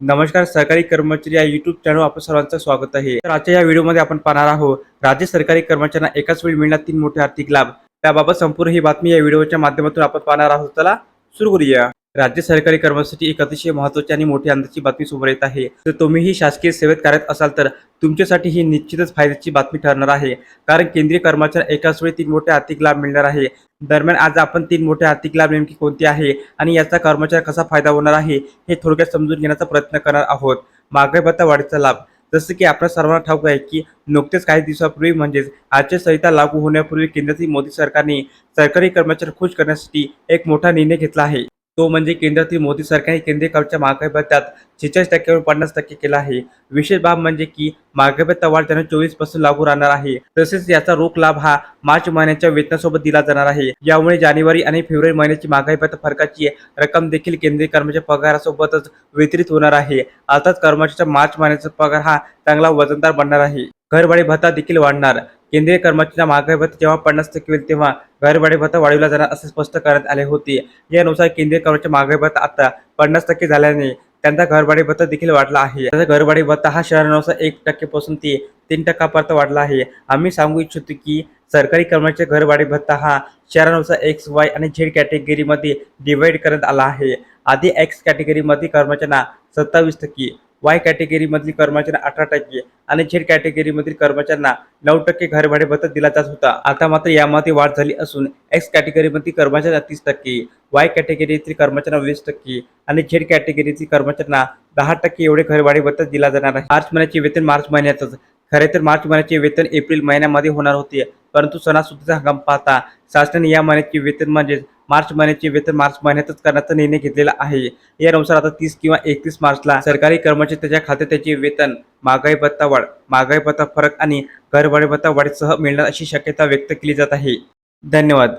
नमस्कार सरकारी कर्मचारी या युट्यूब चॅनल आपण सर्वांचं स्वागत आहे. तर आजच्या या व्हिडिओमध्ये आपण पाहणार आहोत राज्य सरकारी कर्मचाऱ्यांना एकाच वेळी मिळणार तीन मोठे आर्थिक लाभ. त्याबाबत संपूर्ण ही बातमी या व्हिडिओच्या माध्यमातून आपण पाहणार आहोत. चला सुरू करूया. राज्य सरकारी कर्मचाऱ्यांसाठी एक अतिशय महत्त्वाची आणि मोठी आनंदाची बातमी समोर येत आहे. तर तुम्हीही शासकीय सेवेत कार्यरत असाल तर तुमच्यासाठी ही निश्चितच फायद्याची बातमी ठरणार आहे. कारण केंद्रीय कर्मचाऱ्यांना एकाच वेळी तीन मोठे आर्थिक लाभ मिळणार आहे. दरम्यान आज आपण तीन मोठे आर्थिक लाभ नेमकी कोणते आहे आणि याचा कर्मचारी कसा फायदा होणार आहे हे थोडक्यात समजून घेण्याचा प्रयत्न करणार आहोत. महागाई भत्ता वाढीचा लाभ. जसं की आपल्या सर्वांना ठाऊक आहे की नुकतेच काही दिवसापूर्वी म्हणजेच आचारसंहिता लागू होण्यापूर्वी केंद्रातील मोदी सरकारने सरकारी कर्मचारी खुश करण्यासाठी एक मोठा निर्णय घेतला आहे. तो म्हणजे केंद्रातील मोदी सरकारने केंद्रीय कर्जच्या महागाई भत्त्यात छेचाळीस टक्क्यावर पन्नास टक्के केला आहे. विशेष बाब म्हणजे की महागाई भत्ता वाढ त्यांना चोवीसपासून लागू राहणार आहे. तसेच याचा रोख लाभ हा मार्च महिन्याच्या वेतनासोबत दिला जाणार आहे. यामुळे जानेवारी आणि फेब्रुवारी महिन्याची महागाई भत्ता फरकाची रक्कम देखील केंद्रीय कर्मचारी पगारासोबतच वितरित होणार आहे. अर्थात कर्मचाऱ्याचा मार्च महिन्याचा पगार हा चांगला वजनदार बनणार आहे. घरभाडे भत्ता देखील वाढणार. केंद्रीय कर्मचाऱ्यांना महागाई भत्ता जेव्हा पन्नास टक्के होईल तेव्हा घरभाडे भत्ता वाढविला जाणार असे स्पष्ट करण्यात आले होते. यानुसार केंद्रीय कर्मचारी महागाई भत्ता आता पन्नास टक्के झाल्याने त्यांचा घरभाडे भत्ता देखील वाढला आहे. त्याचा घरभाडे भत्ता हा शहरानुसार एक टक्केपासून ते तीन टक्क्यापर्यंत वाढला आहे. आम्ही सांगू इच्छितो की सरकारी कर्मचारी घरभाडे भत्ता हा शहरानुसार एक्स वाय आणि झेड कॅटेगरीमध्ये डिवाईड करण्यात आला आहे. आधी एक्स कॅटेगरीमध्ये कर्मचाऱ्यांना सत्तावीस टक्के वाय कॅटेगरीमधील कर्मचाऱ्यांना अठरा टक्के आणि झेड कॅटेगरीमधील कर्मचाऱ्यांना नऊ टक्के घरभाडे भत्ता दिला जात होता. आता मात्र यामध्ये वाढ झाली असून एक्स कॅटेगरीमधील कर्मचाऱ्यांना तीस टक्के वाय कॅटेगरीतील कर्मचाऱ्यांना वीस टक्के आणि झेड कॅटेगरीतील कर्मचाऱ्यांना दहा टक्के एवढे घरभाडे भत्ता दिला जाणार आहे. मार्च महिन्याचे वेतन मार्च महिन्यातच. खरे तर मार्च महिन्याचे वेतन एप्रिल महिन्यामध्ये होणार होते परंतु सणासुदीचा हंगाम पाहता शासनाने या महिन्याचे वेतन म्हणजेच मार्च महिन्याचे वेतन मार्च महिन्यातच करण्याचा निर्णय घेतलेला आहे. यानुसार आता तीस किंवा एकतीस मार्चला सरकारी कर्मचारी त्याच्या खात्यात त्याचे वेतन महागाई भत्ता वाढ महागाई भत्ता फरक आणि घरभाडे भत्ता वाढीसह मिळणार अशी शक्यता व्यक्त केली जात आहे. धन्यवाद.